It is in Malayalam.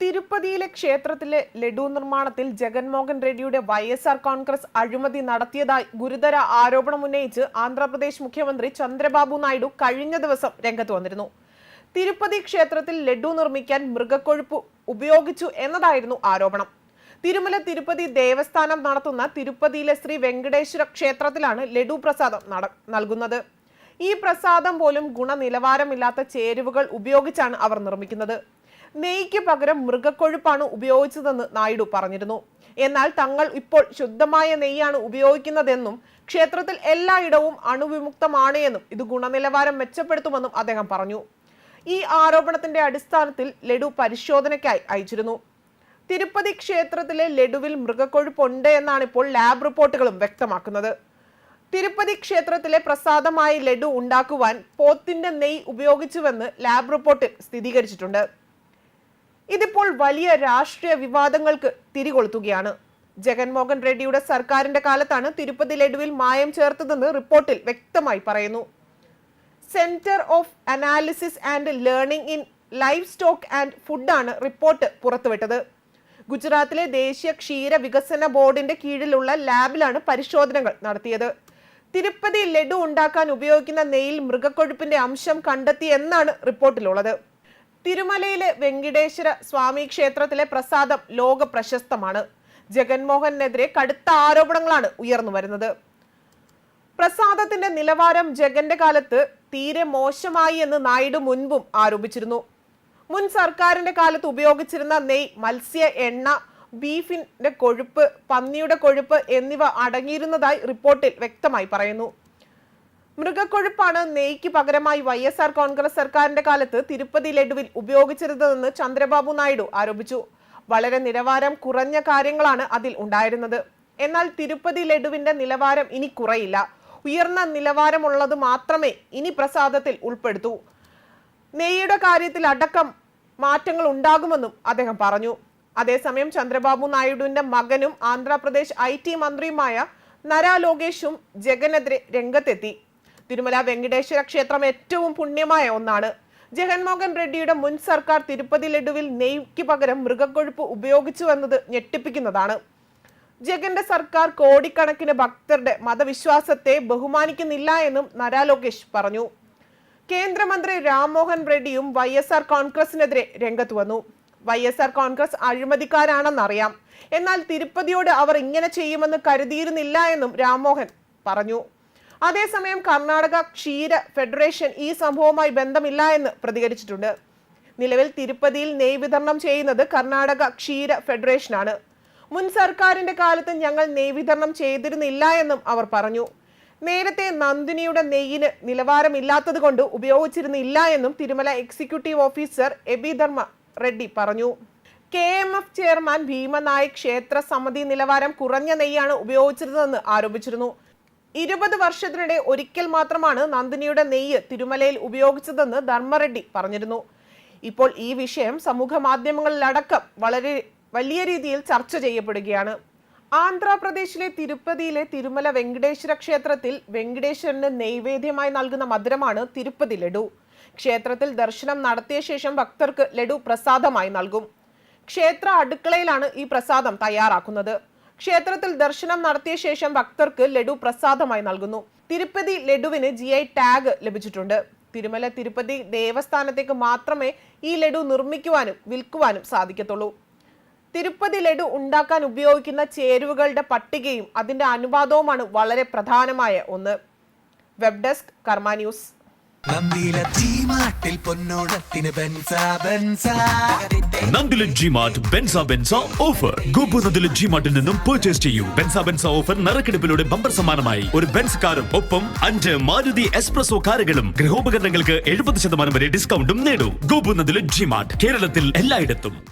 തിരുപ്പതിയിലെ ക്ഷേത്രത്തിലെ ലഡു നിർമ്മാണത്തിൽ ജഗൻമോഹൻ റെഡ്ഡിയുടെ വൈ എസ് ആർ കോൺഗ്രസ് അഴിമതി നടത്തിയതായി ഗുരുതര ആരോപണം ഉന്നയിച്ച് ആന്ധ്രാപ്രദേശ് മുഖ്യമന്ത്രി ചന്ദ്രബാബു നായിഡു കഴിഞ്ഞ ദിവസം രംഗത്ത് വന്നിരുന്നു. തിരുപ്പതി ക്ഷേത്രത്തിൽ ലഡു നിർമ്മിക്കാൻ മൃഗക്കൊഴുപ്പ് ഉപയോഗിച്ചു എന്നതായിരുന്നു ആരോപണം. തിരുമല തിരുപ്പതി ദേവസ്ഥാനം നടത്തുന്ന തിരുപ്പതിയിലെ ശ്രീ വെങ്കടേശ്വര ക്ഷേത്രത്തിലാണ് ലഡു പ്രസാദം നൽകുന്നത്. ഈ പ്രസാദം പോലും ഗുണനിലവാരമില്ലാത്ത ചേരുവകൾ ഉപയോഗിച്ചാണ് അവർ നിർമ്മിക്കുന്നത്. നെയ്ക്ക് പകരം മൃഗക്കൊഴുപ്പാണ് ഉപയോഗിച്ചതെന്ന് നായിഡു പറഞ്ഞിരുന്നു. എന്നാൽ തങ്ങൾ ഇപ്പോൾ ശുദ്ധമായ നെയ്യാണ് ഉപയോഗിക്കുന്നതെന്നും ക്ഷേത്രത്തിൽ എല്ലായിടവും അണുവിമുക്തമാണ് എന്നും ഇത് ഗുണനിലവാരം മെച്ചപ്പെടുത്തുമെന്നും അദ്ദേഹം പറഞ്ഞു. ഈ ആരോപണത്തിന്റെ അടിസ്ഥാനത്തിൽ ലഡു പരിശോധനയ്ക്കായി അയച്ചിരുന്നു. തിരുപ്പതി ക്ഷേത്രത്തിലെ ലഡുവിൽ മൃഗക്കൊഴുപ്പുണ്ട് എന്നാണ് ഇപ്പോൾ ലാബ് റിപ്പോർട്ടുകളും വ്യക്തമാക്കുന്നത്. തിരുപ്പതി ക്ഷേത്രത്തിലെ പ്രസാദമായി ലഡു ഉണ്ടാക്കുവാൻ പോത്തിന്റെ നെയ് ഉപയോഗിച്ചുവെന്ന് ലാബ് റിപ്പോർട്ടിൽ സ്ഥിരീകരിച്ചിട്ടുണ്ട്. ഇതിപ്പോൾ വലിയ രാഷ്ട്രീയ വിവാദങ്ങൾക്ക് തിരികൊളുത്തുകയാണ്. ജഗൻമോഹൻ റെഡ്ഡിയുടെ സർക്കാരിന്റെ കാലത്താണ് തിരുപ്പതി ലഡുവിൽ മായം ചേർത്തതെന്ന് റിപ്പോർട്ടിൽ വ്യക്തമായി പറയുന്നു. Centre of analysis and learning in livestock and ഫുഡാണ് റിപ്പോർട്ട് പുറത്തുവിട്ടത്. ഗുജറാത്തിലെ ദേശീയ ക്ഷീര വികസന ബോർഡിന്റെ കീഴിലുള്ള ലാബിലാണ് പരിശോധനകൾ നടത്തിയത്. തിരുപ്പതി ലഡു ഉണ്ടാക്കാൻ ഉപയോഗിക്കുന്ന നെയ്യിൽ മൃഗക്കൊഴുപ്പിന്റെ അംശം കണ്ടെത്തി എന്നാണ് റിപ്പോർട്ടിലുള്ളത്. തിരുമലയിലെ വെങ്കിടേശ്വര സ്വാമി ക്ഷേത്രത്തിലെ പ്രസാദം ലോക പ്രശസ്തമാണ്. ജഗൻമോഹനെതിരെ കടുത്ത ആരോപണങ്ങളാണ് ഉയർന്നു വരുന്നത്. പ്രസാദത്തിന്റെ നിലവാരം ജഗന്റെ കാലത്ത് തീരെ മോശമായി എന്ന് നായിഡു മുൻപും ആരോപിച്ചിരുന്നു. മുൻ സർക്കാരിന്റെ കാലത്ത് ഉപയോഗിച്ചിരുന്ന നെയ് മത്സ്യ എണ്ണ ബീഫിന്റെ കൊഴുപ്പ് പന്നിയുടെ കൊഴുപ്പ് എന്നിവ അടങ്ങിയിരുന്നതായി റിപ്പോർട്ടിൽ വ്യക്തമായി പറയുന്നു. മൃഗക്കൊഴുപ്പാണ് നെയ്ക്ക് പകരമായി വൈ എസ് ആർ കോൺഗ്രസ് സർക്കാരിന്റെ കാലത്ത് തിരുപ്പതി ലഡുവിൽ ഉപയോഗിച്ചിരുന്നതെന്ന് ചന്ദ്രബാബു നായിഡു ആരോപിച്ചു. വളരെ നിലവാരം കുറഞ്ഞ കാര്യങ്ങളാണ് അതിൽ ഉണ്ടായിരുന്നത്. എന്നാൽ തിരുപ്പതി ലഡുവിന്റെ നിലവാരം ഇനി കുറയില്ല. ഉയർന്ന നിലവാരമുള്ളത് മാത്രമേ ഇനി പ്രസാദത്തിൽ ഉൾപ്പെടുത്തൂ. നെയ്യുടെ കാര്യത്തിൽ അടക്കം മാറ്റങ്ങൾ ഉണ്ടാകുമെന്നും അദ്ദേഹം പറഞ്ഞു. അതേസമയം ചന്ദ്രബാബു നായിഡുവിന്റെ മകനും ആന്ധ്രാപ്രദേശ് ഐ മന്ത്രിയുമായ നരാ ലോകേഷും ജഗനെതിരെ രംഗത്തെത്തി. തിരുമല വെങ്കടേശ്വര ക്ഷേത്രം ഏറ്റവും പുണ്യമായ ഒന്നാണ്. ജഗൻമോഹൻ റെഡ്ഡിയുടെ മുൻ സർക്കാർ തിരുപ്പതി ലഡുവിൽ നെയ്ക്ക് പകരം മൃഗക്കൊഴുപ്പ് ഉപയോഗിച്ചു എന്നത് ഞെട്ടിപ്പിക്കുന്നതാണ്. ജഗന്റെ സർക്കാർ കോടിക്കണക്കിന് ഭക്തരുടെ മതവിശ്വാസത്തെ ബഹുമാനിക്കുന്നില്ല എന്നും നരാ ലോകേഷ് പറഞ്ഞു. കേന്ദ്രമന്ത്രി രാംമോഹൻ റെഡ്ഡിയും വൈ എസ് ആർ കോൺഗ്രസിനെതിരെ രംഗത്ത് വന്നു. വൈ എസ് ആർ കോൺഗ്രസ് അഴിമതിക്കാരാണെന്നറിയാം. എന്നാൽ തിരുപ്പതിയോട് അവർ ഇങ്ങനെ ചെയ്യുമെന്ന് കരുതിയിരുന്നില്ല എന്നും രാംമോഹൻ പറഞ്ഞു. അതേസമയം കർണാടക ക്ഷീര ഫെഡറേഷൻ ഈ സംഭവവുമായി ബന്ധമില്ല എന്ന് പ്രതികരിച്ചിട്ടുണ്ട്. നിലവിൽ തിരുപ്പതിയിൽ നെയ് വിതരണം ചെയ്യുന്നത് കർണാടക ക്ഷീര ഫെഡറേഷനാണ്. മുൻ സർക്കാരിന്റെ കാലത്ത് ഞങ്ങൾ നെയ് വിതരണം ചെയ്തിരുന്നില്ല എന്നും അവർ പറഞ്ഞു. നേരത്തെ നന്ദിനിയുടെ നെയ്യിന് നിലവാരമില്ലാത്തത് കൊണ്ട് ഉപയോഗിച്ചിരുന്നില്ല എന്നും Tirumala executive officer A B Dharma Reddy പറഞ്ഞു. K M F chairman Bhimanayak ക്ഷേത്ര സമിതി നിലവാരം കുറഞ്ഞ നെയ്യാണ് ഉപയോഗിച്ചിരുന്നതെന്ന് ആരോപിച്ചിരുന്നു. ഇരുപത് വർഷത്തിനിടെ ഒരിക്കൽ മാത്രമാണ് നന്ദിനിയുടെ നെയ്യ് തിരുമലയിൽ ഉപയോഗിച്ചതെന്ന് ധർമ്മറെഡ്ഡി പറഞ്ഞിരുന്നു. ഇപ്പോൾ ഈ വിഷയം സമൂഹ മാധ്യമങ്ങളിലടക്കം വളരെ വലിയ രീതിയിൽ ചർച്ച ചെയ്യപ്പെടുകയാണ്. ആന്ധ്രാപ്രദേശിലെ തിരുപ്പതിയിലെ തിരുമല വെങ്കടേശ്വര ക്ഷേത്രത്തിൽ വെങ്കടേശ്വരന് നൈവേദ്യമായി നൽകുന്ന മധുരമാണ് തിരുപ്പതി ലഡു. ക്ഷേത്രത്തിൽ ദർശനം നടത്തിയ ശേഷം ഭക്തർക്ക് ലഡു പ്രസാദമായി നൽകും. ക്ഷേത്ര അടുക്കളയിലാണ് ഈ പ്രസാദം തയ്യാറാക്കുന്നത്. ക്ഷേത്രത്തിൽ ദർശനം നടത്തിയ ശേഷം ഭക്തർക്ക് ലഡു പ്രസാദമായി നൽകുന്നു. തിരുപ്പതി ലഡുവിന് ജി ടാഗ് ലഭിച്ചിട്ടുണ്ട്. തിരുമല തിരുപ്പതി ദേവസ്ഥാനത്തേക്ക് മാത്രമേ ഈ ലഡു നിർമ്മിക്കുവാനും വിൽക്കുവാനും സാധിക്കത്തുള്ളൂ. തിരുപ്പതി ലഡു ഉണ്ടാക്കാൻ ഉപയോഗിക്കുന്ന ചേരുവകളുടെ പട്ടികയും അതിന്റെ അനുപാതവുമാണ് വളരെ പ്രധാനമായ ഒന്ന്. Web desk Karma news. ചീമാട്ടിൽ പൊന്നോണത്തിന് ബെൻസ ബെൻസ. നന്ദില ജിമാർട്ട് ബെൻസ ബെൻസ ഓഫർ. ഗോപു നന്ദില ജിമാർട്ടിൽ നിന്നും പർച്ചേസ് ചെയ്യൂ. ബെൻസ ബെൻസ ഓഫർ നറുക്കെടുപ്പിലൂടെ ബമ്പർ സമ്മാനമായി. ഒരു ബെൻസ് കാറും ഒപ്പം അഞ്ച് മാരുതി എക്സ്പ്രസോ കാറുകളും ഗൃഹോപകരണങ്ങൾക്ക് എഴുപത് ശതമാനം വരെ ഡിസ്കൗണ്ടും നേടൂ. ഗോപു നന്ദില ജിമാർട്ട് കേരളത്തിൽ എല്ലായിടത്തും.